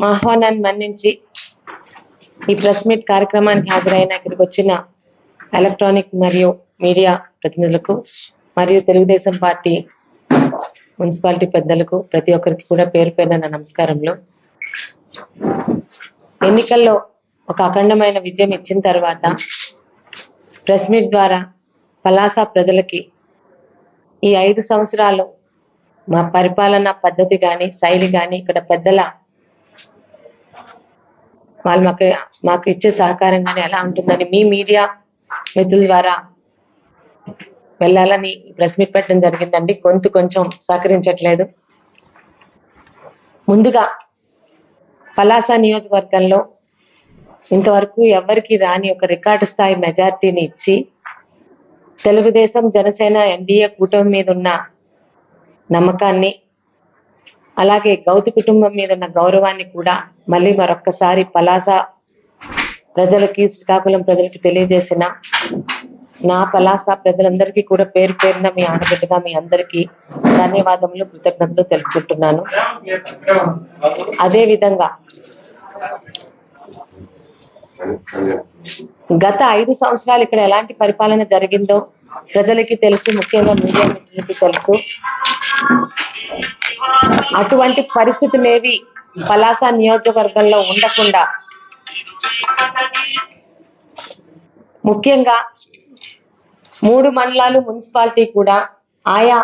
మా ఆహ్వానాన్ని మన్నించి ఈ ప్రెస్ మీట్ కార్యక్రమానికి హాజరైన ఇక్కడికి వచ్చిన ఎలక్ట్రానిక్ మరియు మీడియా ప్రతినిధులకు మరియు తెలుగుదేశం పార్టీ మున్సిపాలిటీ పెద్దలకు ప్రతి ఒక్కరికి కూడా పేరు పేరున నా నమస్కారంలో ఎన్నికల్లో ఒక అఖండమైన విజయం ఇచ్చిన తర్వాత ప్రెస్ మీట్ ద్వారా పలాస ప్రజలకి ఈ ఐదు సంవత్సరాలు మా పరిపాలన పద్ధతి కానీ శైలి కానీ ఇక్కడ పెద్దల వాళ్ళు మాకు మాకు ఇచ్చే సహకారం కానీ ఎలా ఉంటుందని మీ మీడియా మిత్రుల ద్వారా వెళ్ళాలని ప్రెస్ మీట్ పెట్టడం జరిగిందండి. గొంతు కొంచెం సహకరించట్లేదు. ముందుగా పలాస నియోజకవర్గంలో ఇంతవరకు ఎవరికి రాని ఒక రికార్డు స్థాయి మెజార్టీని ఇచ్చి తెలుగుదేశం జనసేన ఎన్డీఏ కూటమి మీద ఉన్న నమ్మకాన్ని అలాగే గౌతి కుటుంబం మీద ఉన్న గౌరవాన్ని కూడా మళ్ళీ మరొక్కసారి పలాస ప్రజలకి శ్రీకాకుళం ప్రజలకి తెలియజేసిన నా పలాస ప్రజలందరికీ కూడా పేరు పేరున మీ ఆడబిడ్డగా మీ అందరికీ ధన్యవాదములు కృతజ్ఞతలు తెలుపుకుంటున్నాను. అదే విధంగా గత ఐదు సంవత్సరాలు ఇక్కడ ఎలాంటి పరిపాలన జరిగిందో ప్రజలకి తెలుసు ముఖ్యంగా మీడియా మిత్రులకి తెలుసు. అటువంటి పరిస్థితులేవి పలాస నియోజకవర్గంలో ఉండకుండా ముఖ్యంగా మూడు మండలాలు మున్సిపాలిటీ కూడా ఆయా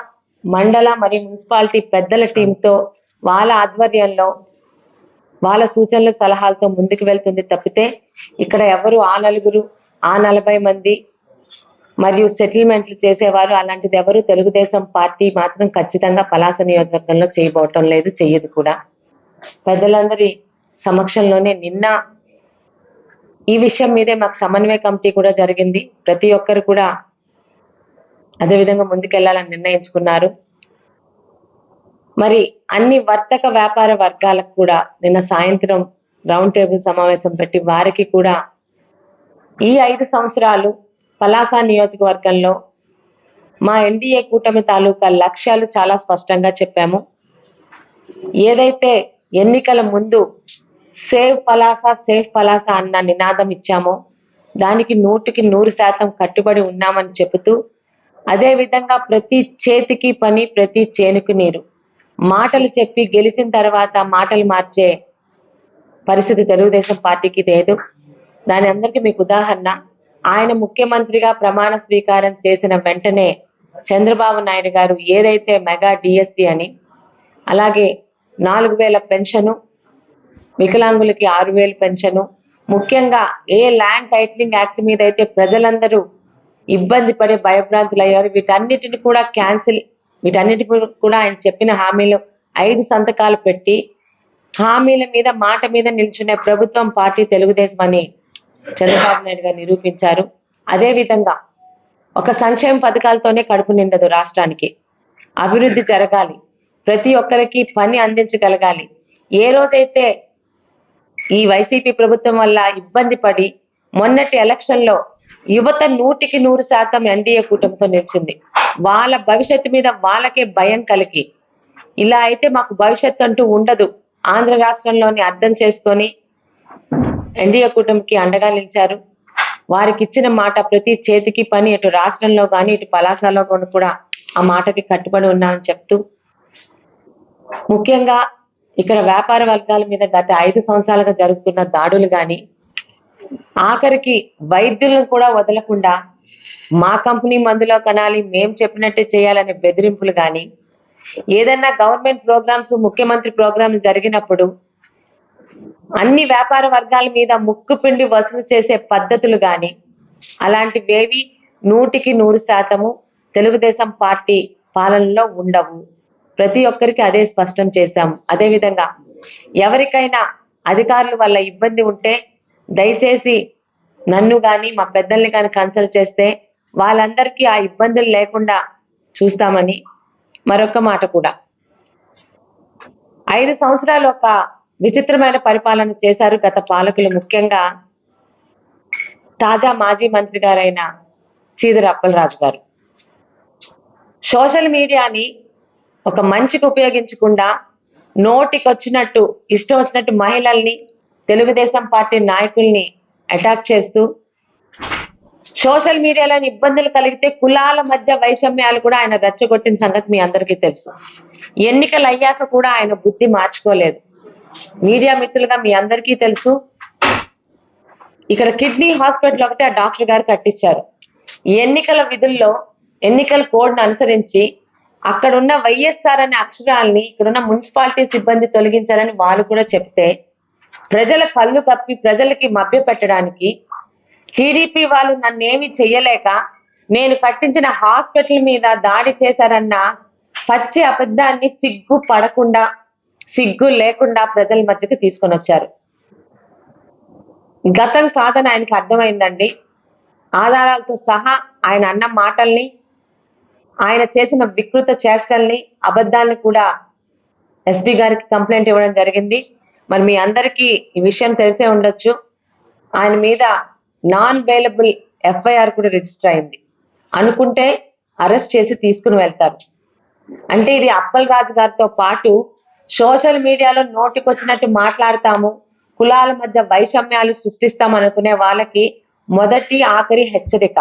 మండల మరియు మున్సిపాలిటీ పెద్దల టీంతో వాళ్ళ ఆధ్వర్యంలో వాళ్ళ సూచనలు సలహాలతో ముందుకు వెళ్తుంది తప్పితే ఇక్కడ ఎవరు ఆ నలుగురు ఆ నలభై మంది మరియు సెటిల్మెంట్లు చేసేవారు అలాంటిది ఎవరు తెలుగుదేశం పార్టీ మాత్రం ఖచ్చితంగా పలాస నియోజకవర్గంలో చేయబోవటం లేదు చెయ్యదు కూడా. పెద్దలందరి సమక్షంలోనే నిన్న ఈ విషయం మీదే మాకు సమన్వయ కమిటీ కూడా జరిగింది. ప్రతి ఒక్కరు కూడా అదే విధంగా ముందుకెళ్ళాలని నిర్ణయించుకున్నారు. మరి అన్ని వర్తక వ్యాపార వర్గాలకు కూడా నిన్న సాయంత్రం రౌండ్ టేబుల్ సమావేశం పెట్టి వారికి కూడా ఈ ఐదు సంవత్సరాలు పలాస నియోజకవర్గంలో మా ఎన్డీఏ కూటమి తాలూకా లక్ష్యాలు చాలా స్పష్టంగా చెప్పాము. ఏదైతే ఎన్నికల ముందు సేవ్ పలాస సేవ్ పలాస అన్న నినాదం ఇచ్చామో దానికి నూటికి నూరు శాతం కట్టుబడి ఉన్నామని చెబుతూ అదే విధంగా ప్రతి చేతికి పని ప్రతి చేనుకు నీరు. మాటలు చెప్పి గెలిచిన తర్వాత మాటలు మార్చే పరిస్థితి తెలుగుదేశం పార్టీకి లేదు. దాని అందరికీ మీకు ఉదాహరణ ఆయన ముఖ్యమంత్రిగా ప్రమాణ స్వీకారం చేసిన వెంటనే చంద్రబాబు నాయుడు గారు ఏదైతే మెగా డిఎస్సి అని అలాగే నాలుగు వేల పెన్షను వికలాంగులకి ఆరు వేలు పెన్షను ముఖ్యంగా ఏ ల్యాండ్ టైటిలింగ్ యాక్ట్ మీద అయితే ప్రజలందరూ ఇబ్బంది పడే భయభ్రాంతులు అయ్యారు. వీటన్నిటిని కూడా క్యాన్సిల్ వీటన్నిటి కూడా ఆయన చెప్పిన హామీలు ఐదు సంతకాలు పెట్టి హామీల మీద మాట మీద నిల్చునే ప్రభుత్వం పార్టీ తెలుగుదేశం అని చంద్రబాబు నాయుడు గారు నిరూపించారు. అదే విధంగా ఒక సంక్షేమ పథకాలతోనే కడుపు నిండదు రాష్ట్రానికి. అభివృద్ధి జరగాలి. ప్రతి ఒక్కరికి పని అందించగలగాలి. ఏ రోజైతే ఈ వైసీపీ ప్రభుత్వం వల్ల ఇబ్బంది పడి మొన్నటి ఎలక్షన్లో యువత నూటికి నూరు శాతం ఎన్డీఏ కూటమితో నిలిచింది. వాళ్ళ భవిష్యత్తు మీద వాళ్ళకే భయం కలిగి. ఇలా అయితే మాకు భవిష్యత్తు అంటూ ఉండదు. ఆంధ్ర రాష్ట్రంలోని అర్థం చేసుకొని ఎన్డీఏ కూటమికి అండగా నిలిచారు. వారికి ఇచ్చిన మాట ప్రతి చేతికి పని ఇటు రాష్ట్రంలో కానీ ఇటు పలాసలో కూడా ఆ మాటకి కట్టుబడి ఉన్నామని చెప్తూ ముఖ్యంగా ఇక్కడ వ్యాపార వర్గాల మీద గత ఐదు సంవత్సరాలుగా జరుగుతున్న దాడులు కానీ ఆఖరికి వైద్యులను కూడా వదలకుండా మా కంపెనీ మందులో కనాలి మేం చెప్పినట్టే చేయాలనే బెదిరింపులు కానీ ఏదన్నా గవర్నమెంట్ ప్రోగ్రామ్స్ ముఖ్యమంత్రి ప్రోగ్రామ్ జరిగినప్పుడు అన్ని వ్యాపార వర్గాల మీద ముక్కు పిండి వసూలు చేసే పద్ధతులు కానీ అలాంటివేవి నూటికి నూరు శాతము తెలుగుదేశం పార్టీ పాలనలో ఉండవు. ప్రతి ఒక్కరికి అదే స్పష్టం చేశాము. అదేవిధంగా ఎవరికైనా అధికారుల వల్ల ఇబ్బంది ఉంటే దయచేసి నన్ను కానీ మా పెద్దల్ని కానీ కన్సల్ట్ చేస్తే వాళ్ళందరికీ ఆ ఇబ్బందులు లేకుండా చూస్తామని మరొక మాట కూడా. ఐదు సంవత్సరాలు ఒక విచిత్రమైన పరిపాలన చేశారు గత పాలకులు. ముఖ్యంగా తాజా మాజీ మంత్రి గారైన చీదర అప్పలరాజు గారు. సోషల్ మీడియాని ఒక మంచికి ఉపయోగించకుండా నోటికొచ్చినట్టు ఇష్టం వచ్చినట్టు మహిళల్ని తెలుగుదేశం పార్టీ నాయకుల్ని అటాక్ చేస్తూ సోషల్ మీడియాలోని ఇబ్బందులు కలిగితే కులాల మధ్య వైషమ్యాలు కూడా ఆయన రెచ్చగొట్టిన సంగతి మీ అందరికీ తెలుసు. ఎన్నికలు అయ్యాక కూడా ఆయన బుద్ధి మార్చుకోలేదు. మీడియా మిత్రులుగా మీ అందరికీ తెలుసు. ఇక్కడ కిడ్నీ హాస్పిటల్ ఒకటి ఆ డాక్టర్ గారు కట్టించారు. ఈ ఎన్నికల విధుల్లో ఎన్నికల కోడ్ను అనుసరించి అక్కడున్న వైఎస్ఆర్ అనే అక్షరాల్ని ఇక్కడున్న మున్సిపాలిటీ సిబ్బంది తొలగించాలని వాళ్ళు కూడా చెప్తే ప్రజల కళ్ళు కప్పి ప్రజలకి మభ్య పెట్టడానికి టీడీపీ వాళ్ళు నన్నేమి చెయ్యలేక నేను కట్టించిన హాస్పిటల్ మీద దాడి చేశారన్న పచ్చి అబద్ధాన్ని సిగ్గు పడకుండా సిగ్గు లేకుండా ప్రజల మధ్యకి తీసుకొని వచ్చారు. గతం కాదని ఆయనకి అర్థమైందండి. ఆధారాలతో సహా ఆయన అన్న మాటల్ని ఆయన చేసిన వికృత చేష్టల్ని అబద్ధాల్ని కూడా ఎస్పీ గారికి కంప్లైంట్ ఇవ్వడం జరిగింది. మరి మీ అందరికీ ఈ విషయం తెలిసే ఉండొచ్చు. ఆయన మీద నాన్ వేలబుల్ ఎఫ్ఐఆర్ కూడా రిజిస్టర్ అయింది. అనుకుంటే అరెస్ట్ చేసి తీసుకుని వెళ్తారు. అంటే ఇది అప్పల్ రాజు గారితో పాటు సోషల్ మీడియాలో నోటికొచ్చినట్టు మాట్లాడతాము. కులాల మధ్య వైషమ్యాలు సృష్టిస్తాం అనుకునే వాళ్ళకి మొదటి ఆఖరి హెచ్చరిక.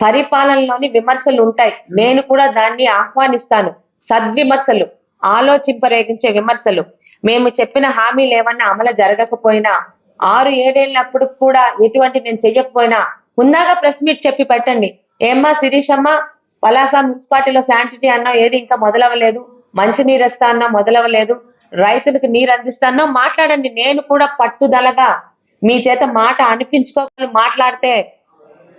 పరిపాలనలోని విమర్శలు ఉంటాయి నేను కూడా దాన్ని ఆహ్వానిస్తాను. సద్విమర్శలు ఆలోచింపరేగించే విమర్శలు. మేము చెప్పిన హామీలు ఏమన్నా అమలు జరగకపోయినా ఆరు ఏడేళ్ళప్పుడు కూడా ఎటువంటి నేను చెయ్యకపోయినా ఉందాగా ప్రెస్ మీట్ చెప్పి పెట్టండి. ఏమ్మా శిరీషమ్మ పలాస మున్సిపాలిటీలో శాంటిటీ అన్నా ఏది ఇంకా మొదలవ్వలేదు? మంచి నీరు అన్నా మొదలవలేదు. రైతులకు నీరు అందిస్తానో మాట్లాడండి. నేను కూడా పట్టుదలగా మీ చేత మాట అనిపించుకోవాలి మాట్లాడితే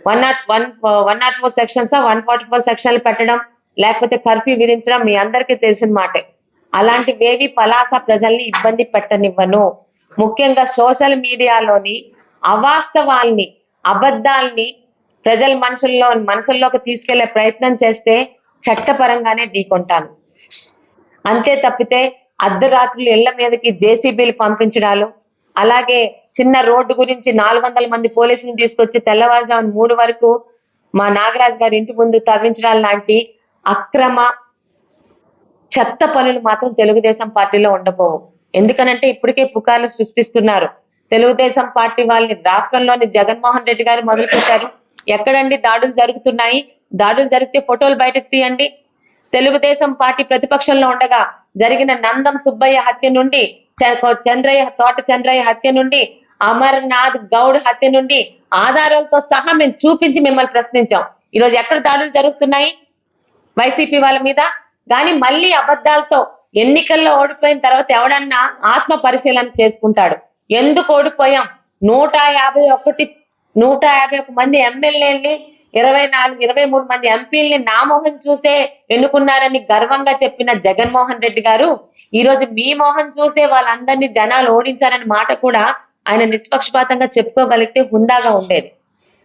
one naught one one naught four sections one forty four సెక్షన్లు పెట్టడం లేకపోతే కర్ఫ్యూ విధించడం మీ అందరికీ తెలిసిన మాటే. అలాంటివేవి పలాస ప్రజల్ని ఇబ్బంది పెట్టనివ్వను. ముఖ్యంగా సోషల్ మీడియాలోని అవాస్తవాల్ని అబద్ధాల్ని ప్రజల మనుషుల్లో మనసుల్లోకి తీసుకెళ్ళే ప్రయత్నం చేస్తే చట్టపరంగానే ఢీకొంటాను. అంతే తప్పితే అర్ధరాత్రులు ఇళ్ళ మీదకి జేసీబీలు పంపించడాలు అలాగే చిన్న రోడ్డు గురించి నాలుగు వందల మంది పోలీసులను తీసుకొచ్చి తెల్లవారుజామున మూడు వరకు మా నాగరాజు గారి ఇంటి ముందు తవ్వించడాలు లాంటి అక్రమ చెత్త పనులు మాత్రం తెలుగుదేశం పార్టీలో ఉండబోవు. ఎందుకనంటే ఇప్పటికే పుకార్లు సృష్టిస్తున్నారు. తెలుగుదేశం పార్టీ వాళ్ళని రాష్ట్రంలోని జగన్మోహన్ రెడ్డి గారు మొదలు పెట్టారు ఎక్కడండి దాడులు జరుగుతున్నాయి? దాడులు జరిగితే ఫోటోలు బయటకు తీయండి. తెలుగుదేశం పార్టీ ప్రతిపక్షంలో ఉండగా జరిగిన నందం సుబ్బయ్య హత్య నుండి చంద్రయ్య తోట చంద్రయ్య హత్య నుండి అమర్నాథ్ గౌడ్ హత్య నుండి ఆధారాలతో సహా మేము చూపించి మిమ్మల్ని ప్రశ్నించాం. ఈరోజు ఎక్కడ దాడులు జరుగుతున్నాయి? వైసీపీ వాళ్ళ మీద. కానీ మళ్ళీ అబద్ధాలతో ఎన్నికల్లో ఓడిపోయిన తర్వాత ఎవడన్నా ఆత్మ పరిశీలన చేసుకుంటాడు. ఎందుకు ఓడిపోయాం? నూట యాభై ఒకటి నూట యాభై ఒక మంది ఎమ్మెల్యేని ఇరవై నాలుగు ఇరవై మూడు మంది ఎంపీల్ని నామోహం చూసే ఎన్నుకున్నారని గర్వంగా చెప్పిన జగన్మోహన్ రెడ్డి గారు ఈ రోజు మీ మోహన్ చూసే వాళ్ళందరినీ జనాలు ఓడించారని మాట కూడా ఆయన నిష్పక్షపాతంగా చెప్పుకోగలిగితే హుందాగా ఉండేది.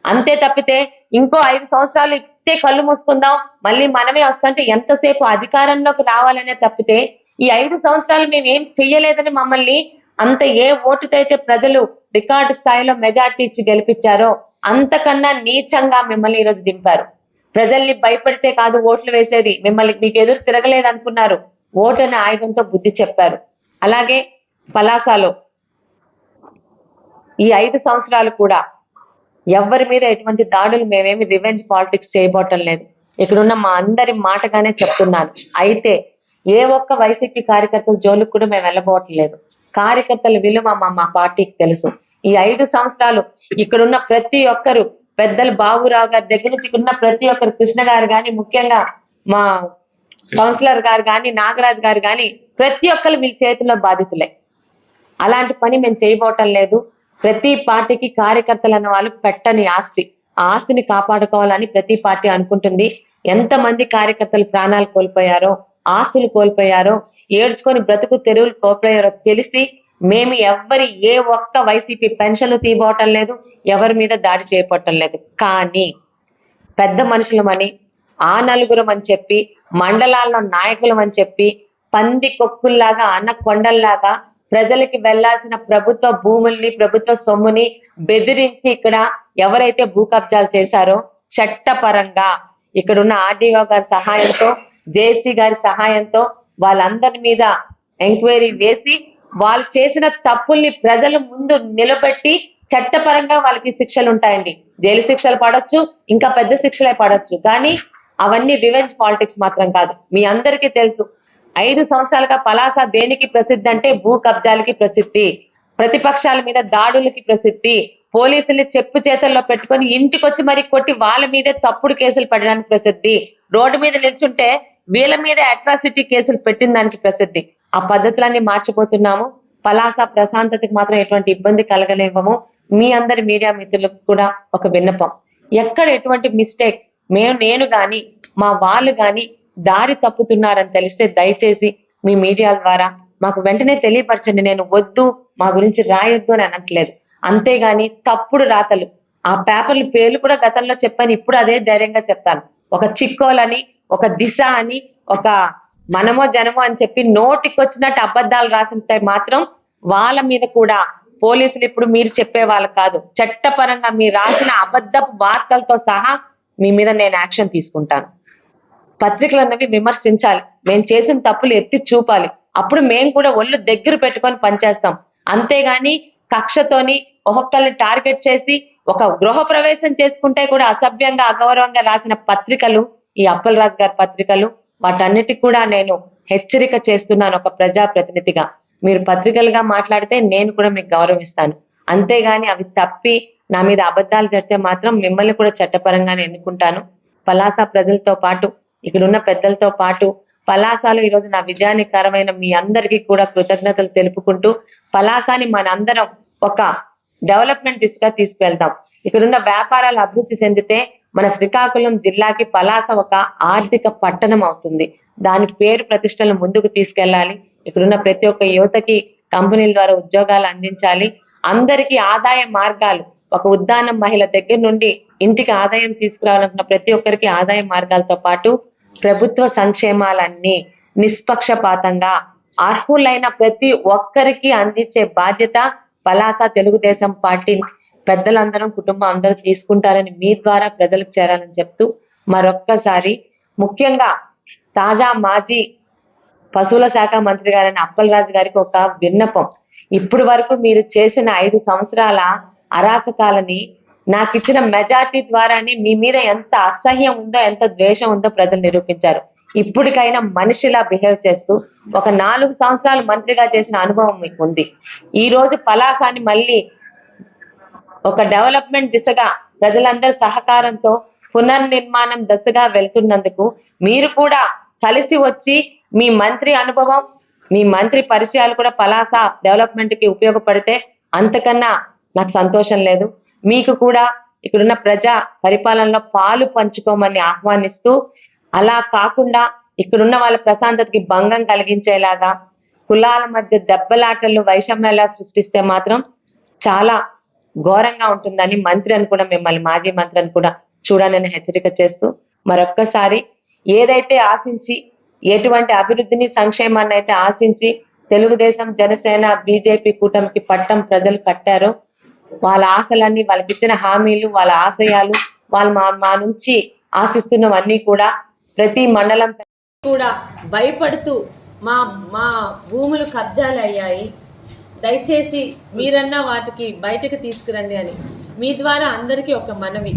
అంతే తప్పితే ఇంకో ఐదు సంవత్సరాలు ఇట్టే కళ్ళు మూసుకుందాం మళ్ళీ మనమే వస్తుంటే ఎంతసేపు అధికారంలోకి రావాలనే తప్పితే ఈ ఐదు సంవత్సరాలు మేము ఏం చెయ్యలేదని మమ్మల్ని అంత ఏ ఓటుకైతే ప్రజలు రికార్డు స్థాయిలో మెజార్టీ ఇచ్చి గెలిపించారో అంతకన్నా నీచంగా మిమ్మల్ని ఈరోజు దింపారు. ప్రజల్ని భయపడితే కాదు ఓట్లు వేసేది. మిమ్మల్ని మీకు ఎదురు తిరగలేదు అనుకున్నారు ఓటు అనే ఆయుధంతో బుద్ధి చెప్పారు. అలాగే పలాసాలో ఈ ఐదు సంవత్సరాలు కూడా ఎవరి మీద ఎటువంటి దాడులు మేమేమి రివెంజ్ పాలిటిక్స్ చేయబోటం లేదు. ఇక్కడున్న మా అందరి మాటగానే చెప్తున్నాను. అయితే ఏ ఒక్క వైసీపీ కార్యకర్తల జోలికి కూడా మేము వెళ్ళబోవట్లేదు కార్యకర్తల విలువ మా మా పార్టీకి తెలుసు. ఈ ఐదు సంవత్సరాలు ఇక్కడున్న ప్రతి ఒక్కరు పెద్దలు బాబురావు గారి దగ్గర నుంచి ఉన్న ప్రతి ఒక్కరు కృష్ణ గారు కానీ ముఖ్యంగా మా కౌన్సిలర్ గారు కానీ నాగరాజు గారు కానీ ప్రతి ఒక్కరు మీ చేతిలో బాధితులే. అలాంటి పని మేము చేయబోవటం లేదు. ప్రతి పార్టీకి కార్యకర్తలు అన్న వాళ్ళు పెట్టని ఆస్తి. ఆ ఆస్తిని కాపాడుకోవాలని ప్రతి పార్టీ అనుకుంటుంది. ఎంతమంది కార్యకర్తలు ప్రాణాలు కోల్పోయారో ఆస్తులు కోల్పోయారో ఏడ్చుకొని బ్రతుకు తెరువులు కోల్పోయారో తెలిసి మేము ఎవ్వరి ఏ ఒక్క వైసీపీ పెన్షన్లు తీయబోవటం లేదు ఎవరి మీద దాడి చేయబోవటం లేదు. కానీ పెద్ద మనుషులమని ఆ నలుగురం అని చెప్పి మండలాల్లో నాయకులం అని చెప్పి పంది కొక్కుల్లాగా అన్న కొండల్లాగా ప్రజలకి వెళ్ళాల్సిన ప్రభుత్వ భూముల్ని ప్రభుత్వ సొమ్ముని బెదిరించి ఇక్కడ ఎవరైతే భూ కబ్జాలు చేశారో చట్టపరంగా ఇక్కడున్న ఆర్డీఓ గారి సహాయంతో జేసీ గారి సహాయంతో వాళ్ళందరి మీద ఎంక్వైరీ వేసి వాళ్ళు చేసిన తప్పుల్ని ప్రజల ముందు నిలబెట్టి చట్టపరంగా వాళ్ళకి శిక్షలు ఉంటాయండి. జైలు శిక్షలు పడవచ్చు ఇంకా పెద్ద శిక్షలే పడొచ్చు. కానీ అవన్నీ రివెంజ్ పాలిటిక్స్ మాత్రం కాదు. మీ అందరికీ తెలుసు. ఐదు సంవత్సరాలుగా పలాస దేనికి ప్రసిద్ధి అంటే భూ కబ్జాలకి ప్రసిద్ధి ప్రతిపక్షాల మీద దాడులకి ప్రసిద్ధి పోలీసుల్ని చెప్పు చేతల్లో పెట్టుకొని ఇంటికొచ్చి మరి కొట్టి వాళ్ళ మీదే తప్పుడు కేసులు పెట్టడానికి ప్రసిద్ధి రోడ్డు మీద నిల్చుంటే వీళ్ళ మీద అట్రాసిటీ కేసులు పెట్టిన దానికి ప్రసిద్ధి. ఆ పద్ధతులన్నీ మార్చిపోతున్నాము. పలాస ప్రశాంతతకి మాత్రం ఎటువంటి ఇబ్బంది కలగలేవము మీ అందరి మీడియా మిత్రులకు కూడా ఒక విన్నపం. ఎక్కడ ఎటువంటి మిస్టేక్? మేము నేను కానీ మా వాళ్ళు కానీ దారి తప్పుతున్నారని తెలిస్తే దయచేసి మీ మీడియా ద్వారా మాకు వెంటనే తెలియపరచండి. నేను వద్దు మా గురించి రాయొద్దు అని అనట్లేదు. అంతేగాని తప్పుడు రాతలు. ఆ పేపర్లు పేర్లు కూడా గతంలో చెప్పాను. ఇప్పుడు అదే ధైర్యంగా చెప్తాను. ఒక చిక్కోలని ఒక దిశ అని ఒక మనమో జనమో అని చెప్పి నోటికి వచ్చినట్టు అబద్ధాలు రాసింటే మాత్రం వాళ్ళ మీద కూడా పోలీసులు ఇప్పుడు మీరు చెప్పే వాళ్ళు కాదు. చట్టపరంగా మీరు రాసిన అబద్ధపు వార్తలతో సహా మీ మీద నేను యాక్షన్ తీసుకుంటాను. పత్రికలు అన్నవి విమర్శించాలి. మేము చేసిన తప్పులు ఎత్తి చూపాలి. అప్పుడు మేము కూడా ఒళ్ళు దగ్గర పెట్టుకొని పనిచేస్తాం. అంతేగాని కక్షతోని ఒక్కొక్కరిని టార్గెట్ చేసి ఒక గృహ ప్రవేశం చేసుకుంటే కూడా అసభ్యంగా అగౌరవంగా రాసిన పత్రికలు ఈ అప్పలరాజు గారి పత్రికలు వాటన్నిటికి కూడా నేను హెచ్చరిక చేస్తున్నాను ఒక ప్రజా ప్రతినిధిగా మీరు పత్రికలుగా మాట్లాడితే నేను కూడా మీకు గౌరవిస్తాను. అంతేగాని అవి తప్పి నా మీద అబద్ధాలు జరిగితే మాత్రం మిమ్మల్ని కూడా చట్టపరంగానే ఎన్నుకుంటాను. పలాస ప్రజలతో పాటు ఇక్కడున్న పెద్దలతో పాటు పలాసలో ఈరోజు నా విజయానికరమైన మీ అందరికీ కూడా కృతజ్ఞతలు తెలుపుకుంటూ పలాసాని మనందరం ఒక డెవలప్మెంట్ దిశగా తీసుకెళ్దాం. ఇక్కడున్న వ్యాపారాలు అభివృద్ధి చెందితే మన శ్రీకాకుళం జిల్లాకి పలాస ఒక ఆర్థిక పట్టణం అవుతుంది. దాని పేరు ప్రతిష్టలను ముందుకు తీసుకెళ్ళాలి. ఇక్కడున్న ప్రతి ఒక్క యువతకి కంపెనీల ద్వారా ఉద్యోగాలు అందించాలి. అందరికీ ఆదాయ మార్గాలు. ఒక ఉద్దానం మహిళ దగ్గర నుండి ఇంటికి ఆదాయం తీసుకురావాలనుకున్న ప్రతి ఒక్కరికి ఆదాయ మార్గాలతో పాటు ప్రభుత్వ సంక్షేమాలన్నీ నిష్పక్షపాతంగా అర్హులైన ప్రతి ఒక్కరికి అందించే బాధ్యత పలాస తెలుగుదేశం పార్టీ పెద్దలందరం కుటుంబం అందరూ తీసుకుంటారని మీ ద్వారా ప్రజలకు చేరాలని చెప్తూ మరొక్కసారి ముఖ్యంగా తాజా మాజీ పశువుల శాఖ మంత్రి గారైన అప్పలరాజు గారికి ఒక విన్నపం. ఇప్పుడు వరకు మీరు చేసిన ఐదు సంవత్సరాల అరాచకాలని నాకు ఇచ్చిన మెజార్టీ ద్వారానే మీ మీద ఎంత అసహ్యం ఉందో ఎంత ద్వేషం ఉందో ప్రజలు నిరూపించారు. ఇప్పటికైనా మనిషిలా బిహేవ్ చేస్తూ ఒక నాలుగు సంవత్సరాలు మంత్రిగా చేసిన అనుభవం మీకు ఉంది. ఈ రోజు పలాసాన్ని మళ్ళీ ఒక డెవలప్మెంట్ దిశగా ప్రజలందరి సహకారంతో పునర్నిర్మాణం దశగా వెళ్తున్నందుకు మీరు కూడా కలిసి వచ్చి మీ మంత్రి అనుభవం మీ మంత్రి పరిచయాలు కూడా పలాస డెవలప్మెంట్కి ఉపయోగపడితే అంతకన్నా నాకు సంతోషం లేదు. మీకు కూడా ఇక్కడున్న ప్రజా పరిపాలనలో పాలు పంచుకోమని ఆహ్వానిస్తూ అలా కాకుండా ఇక్కడున్న వాళ్ళ ప్రశాంతతకి భంగం కలిగించేలాగా కులాల మధ్య దెబ్బలాటలు వైషమ్యాల సృష్టిస్తే మాత్రం చాలా ఘోరంగా ఉంటుందని మంత్రి అని కూడా మిమ్మల్ని మాజీ మంత్రి అని కూడా చూడాలని హెచ్చరిక చేస్తూ మరొక్కసారి ఏదైతే ఆశించి ఎటువంటి అభివృద్ధిని సంక్షేమాన్ని అయితే ఆశించి తెలుగుదేశం జనసేన బీజేపీ కూటమికి పట్టం ప్రజలు కట్టారో వాళ్ళ ఆశలన్నీ వాళ్ళకి ఇచ్చిన హామీలు వాళ్ళ ఆశయాలు వాళ్ళు మా మా నుంచి ఆశిస్తున్నవన్నీ కూడా ప్రతి మండలం కూడా భయపడుతూ మా మా భూములు కబ్జాలు అయ్యాయి దయచేసి మీరన్నా వాటికి బయటకు తీసుకురండి అని. మీ ద్వారా అందరికీ ఒక మనవి.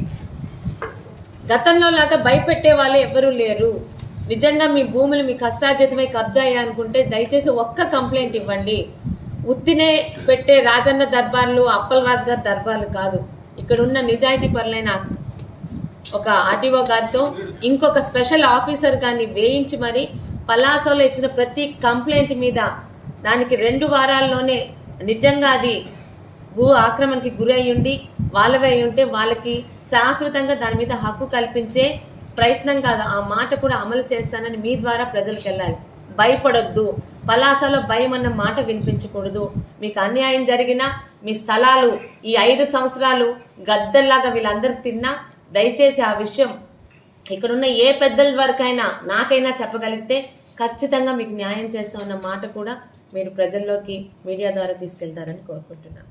గతంలో లాగా భయపెట్టే వాళ్ళు ఎవరూ లేరు. నిజంగా మీ భూములు మీ కష్టార్జితమై కబ్జా అయ్యాయనుకుంటే దయచేసి ఒక్క కంప్లైంట్ ఇవ్వండి. ఉత్తినే పెట్టే రాజన్న దర్బార్లు అప్పలరాజు గారి దర్బార్లు కాదు. ఇక్కడ ఉన్న నిజాయితీ పరులైన ఒక ఆర్టీఓ గారితో ఇంకొక స్పెషల్ ఆఫీసర్ గారిని వేయించి మరి పలాసలో ఇచ్చిన ప్రతి కంప్లైంట్ మీద దానికి రెండు వారాల్లోనే నిజంగా అది భూ ఆక్రమణకి గురి అయ్యుండి ఉండి వాళ్ళవే ఉంటే వాళ్ళకి శాశ్వతంగా దాని మీద హక్కు కల్పించే ప్రయత్నం కాదు. ఆ మాట కూడా అమలు చేస్తానని మీ ద్వారా ప్రజలకు వెళ్ళాలి. భయపడొద్దు. పలాసలో భయం అన్న మాట వినిపించకూడదు. మీకు అన్యాయం జరిగినా మీ స్థలాలు ఈ ఐదు సంవత్సరాలు గద్దల్లాగా వీళ్ళందరూ తిన్నా దయచేసి ఆ విషయం ఇక్కడున్న ఏ పెద్దల వరకైనా నాకైనా చెప్పగలిగితే ఖచ్చితంగా మీకు న్యాయం చేస్తామన్న మాట కూడా మీరు ప్రజల్లోకి మీడియా ద్వారా తీసుకెళ్తారని కోరుకుంటున్నాను.